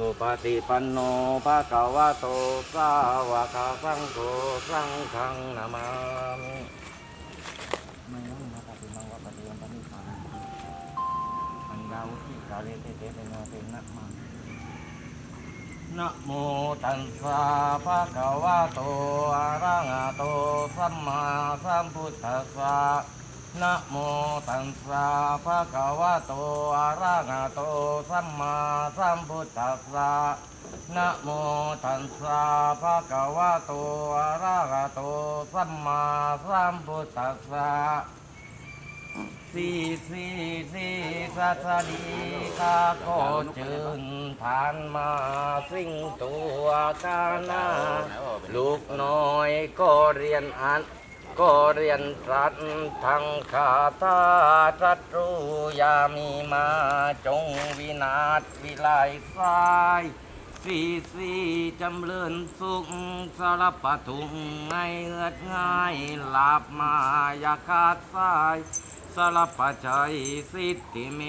สุปฏิปันโนภะคะวะโตสาวกสังโฆสังฆังนามามิไม่ต้องมาปฏิมังวะปฏิวันปฏิปันอันดาวที่กาเลเตเตเป็นนาเป็นนักมังนะโมตัสสะภะคะวะโตอะระหะโตสัมมาสัมพุทธัสสะ นะโมตัสสะภะคะวะโตอะระหะโตสัมมาสัมพุทธัสสะนะโมตัสสะภะคะวะโตอะระหะโตสัมมาสัมพุทธัสสะสีสีสีสัสดีกาโกจึงทานมาสิ่งตัวกานาลูกน้อยก็เรียนอ่าน ก็เรียนตรัสทั้งขาตาตรัสรู้ยามีมาจงวินาศวิไลสายสีสีจำเริญสุขสารปะทุงไงเอือดง่ายหลับมาอยาขาดสายสารปะใจสิทธิเม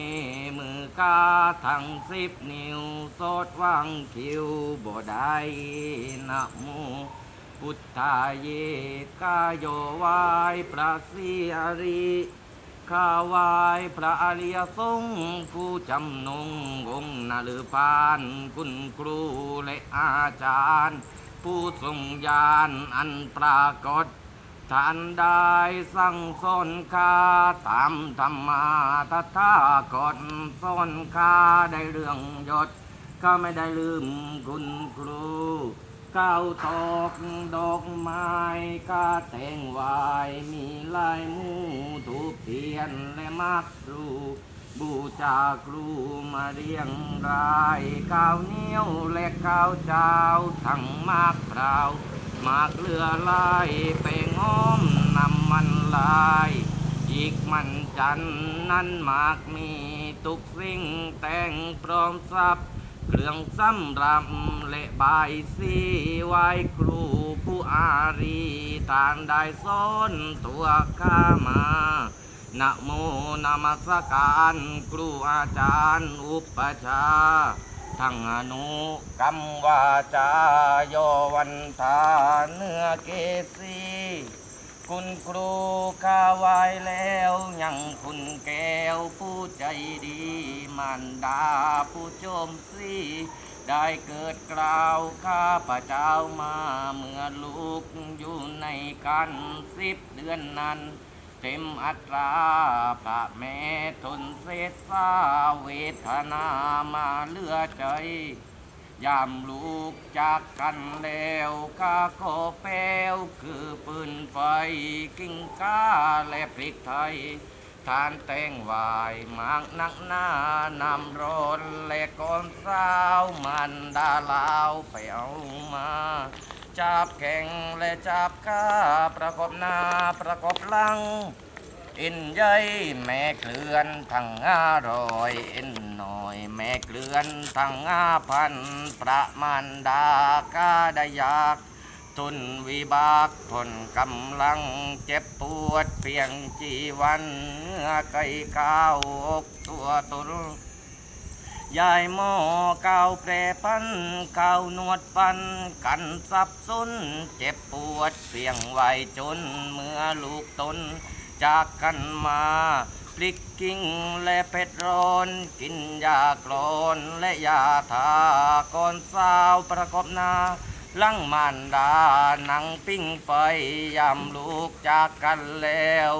มือกาทั้งสิบนิ้วโสดวังคิวบ่ได้นะโม พุทธาเยกายโยวายพระสีอริข้าวายพระอริยสงฆ์ผู้จำนงองค์นาลือปานคุณครูและอาจารย์ ผู้ทรงญาณอันปรากฏท่านได้สั่งสอนข้าตามธรรมาตถากตสอนข้าได้เรื่องยศข้าไม่ได้ลืมคุณครู ก้าวตอกดอกไม้กาแต่งวายมีลายมูถูกเทียนและมักครูบูชาครูมาเรียงรายข้าวเนี้ยวและข้าวเจ้าทั้งมากเปล่ามากเลือลายไปง้อมนำมันลายอีกมันจันนั้นมากมีตุกสิ่งแต่งพร้อมทรัพย์ เครื่องสำรับและบายสีไหวครูผู้อารีทานได้สอนตัวข้ามานะโมนามัสการครูอาจารย์อุปชาทั้งอนุกรรมวาจาโยวันทาเนื้อเกสีคุณครูข้าไว้แล้ว ยังคุณแก้วผู้ใจดี มันดาผู้โจมสีได้เกิดกล่าวข้าพระเจ้ามาเมื่อลูกอยู่ในกันสิบเดือนนั้นเต็มอัตราพระแม่ทนเสษสาเวทนามาเลือใจยามลูกจากกันแล้วข้าก็แป้วคือปืนไฟ กิ้งก้าและพริกไทย ทานแตงหวายหมากนักหน้านำร้อนและก้อนสาวมันดาลาวไปเอามาจับแข่งและจับก้าประกบหน้าประกบหลังอินใหญ่แม่เคลื่อนทั้งห้าร้อยอินหน่อยแม่เคลื่อนทั้งห้าพันประมาณดากาได้ยาก ทุนวิบากทนกำลังเจ็บปวดเพียงจีวันเนื้อไก่ข้าวอกตัวตุลยายหม้อก่าวแปรพันเก่าวนวดฟันกันสับสนเจ็บปวดเสียงไหวจนเมื่อลูกตนจากกันมาพลิกกิ้งและเผ็ดร้อน กินยากรอนและยาทาก่อนสาวประกอบนา ลังมานดาหนังปิ้งไฟยำลูกจากกันแล้ว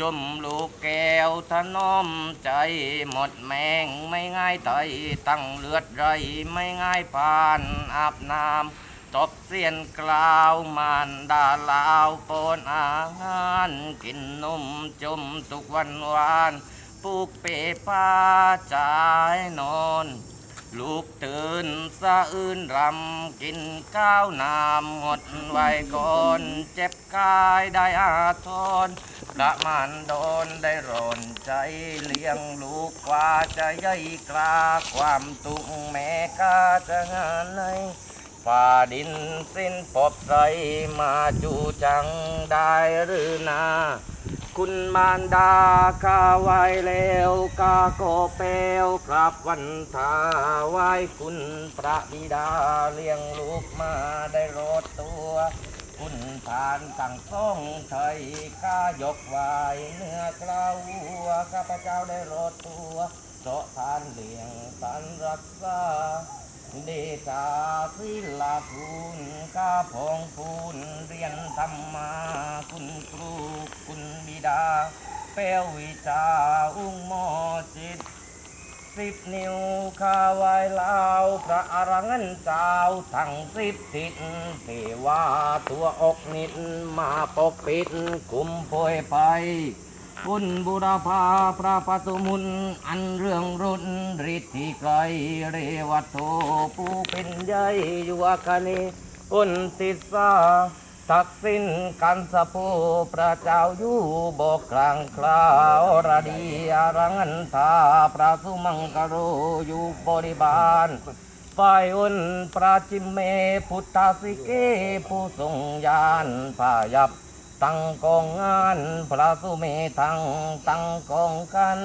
จมลูกแก้วถนอมใจหมดแมงไม่ง่ายไตตั้งเลือดไรไม่ง่ายผ่านอาบน้ำตบเสียนกล่าวมานดาลาวปนอาหารกินนมจมทุกวันวานปลูกเปป้าจายนอน ลูกตื่นสะอื้นรำกินข้าวน้ำหมดไว้ก่อนเจ็บกายได้อาทรประมาณโดนได้ร่อนใจเลี้ยงลูกกว่าจะย่อยกลาความตุงแม่กาจะงานในฝ่าดินสิ้นปบใสมาจูจังได้หรือนา คุณมารดาข้าไหวแล้วกาโกเปลวกราบวันทาไหวคุณพระบิดาเลี้ยงลูกมาได้รอดตัว คุณผ่านสั่งส่องไทยข้ายกไหวเนื้อกล้าวัวข้าพเจ้าได้รอดตัวเพราะทานเลี้ยงทานรักษา เดชาศิลาคุณข้าพองพูนเรียนธรรมาคุณครูคุณบิดาเปลววิชาอุ้งหมอจิต สิบนิ้วขาไว้ลาวพระอรังันเจ้าทั้งสิบทิศเทวาตัวอกนิดมาปกปิดคุมโพยไป บุญบุรพาพระปตุมุน อันเรื่องรุ่นฤทธิ์ที่ไกลเรวัตโตผู้เป็นใหญ่ยวคณีอุนติสาทักษิณกันสะโพพระเจ้าอยู่บอกกลางคราวระดีอารังันทาพระสุมังกโรอยู่บริบาลฝ่ายอุนปราจิมเมพุทธสิเกผู้ทรงยานพายับ ตั้งกองงานพระสุเมทังตั้งกองกัน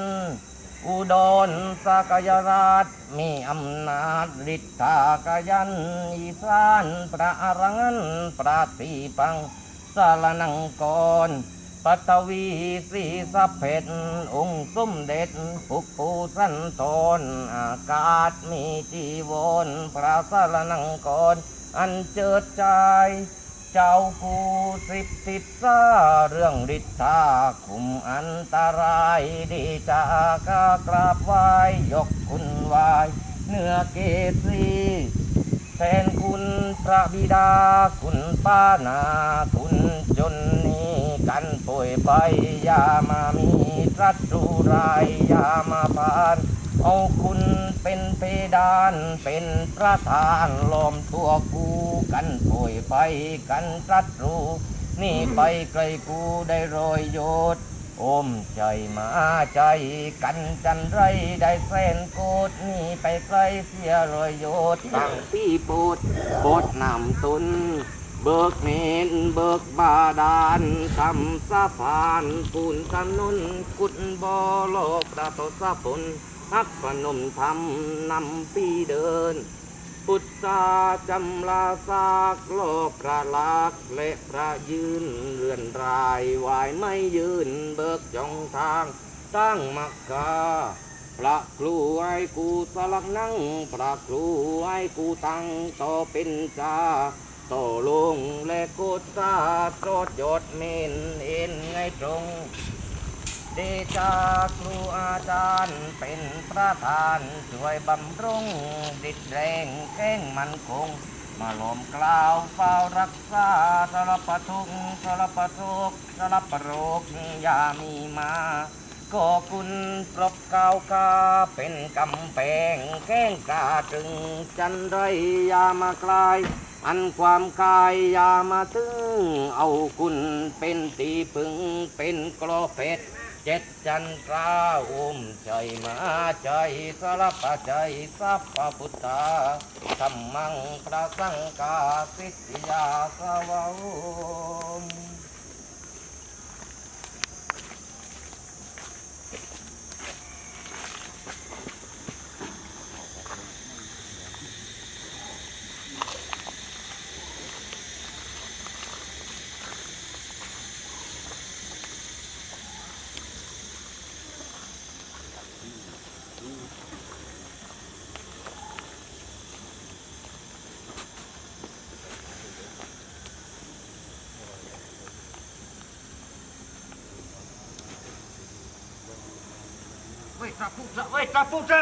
อุดรสกยราชมีอำนาจฤทธากยันอีสานพระอรังันต์ปราตีปังสารนังกรปัตวีสีสัพเพชรองค์สมเด็จปุกปูสันตนอากาศมีจีวรพระสารนังกรอันเจิดใจ เจ้าผู้สิบติดซาเรื่องฤทธาคุมอันตรายดีจากากราบไหวยกคุณไหว้เนื้อเกศีแทนคุณพระบิดาคุณป้านาคุณจนนี้กันป่วยไปอย่ามามีรัสรูรายอย่ามาผ่าน เอาคุณเป็นเพดานเป็นประธานล้อมตัวกูกันป่วยไปกันตรัดรู้นี่ไปไกลกูได้รอยโยดโอมใจมาใจกันจันไรได้แสนโกดนี่ไปไกลเสียรอยโยดตั้งพี่โปดโปดนำตุนเบิกเมนเบิกบาดาลทำสะพานปูนถนนกุดบ่อโลกประตสะพน พักพนมทำนำปีเดิน พุทธาจำลาซากโลกพระลักและพระยืนเรือนราย วายไม่ยืนเบิกจองทาง ตั้งมักกาพระครูไอ้กูสลักนั่ง พระครูไอ้กูตั้งต่อเป็นจาต่อลงและโกดตาโจดยอดเมนเอ็นไงตรง เดชาครูอาจารย์เป็นประธานช่วยบำรุงดิดแรงแก้งมันคง มาหลอมกล่าวเฝ้ารักษาสารพัดทุกสารพัดโรคสารพัดโรคอย่ามีมาก็คุณปรบกาวกาเป็นกำแพงแก้งกาจึงจันไรอยามาคลาย อันความกายอยามาถึง เอาคุณเป็นตีพึงเป็นกรอเพชร เจ็ดจันทราอุ้มใจมาใจสารพใจสัพพพุทธาธรรมังพระสังกาสิทธิยาสวะโมเว้ยตาพุทธะเว้ย ตาพุทธะ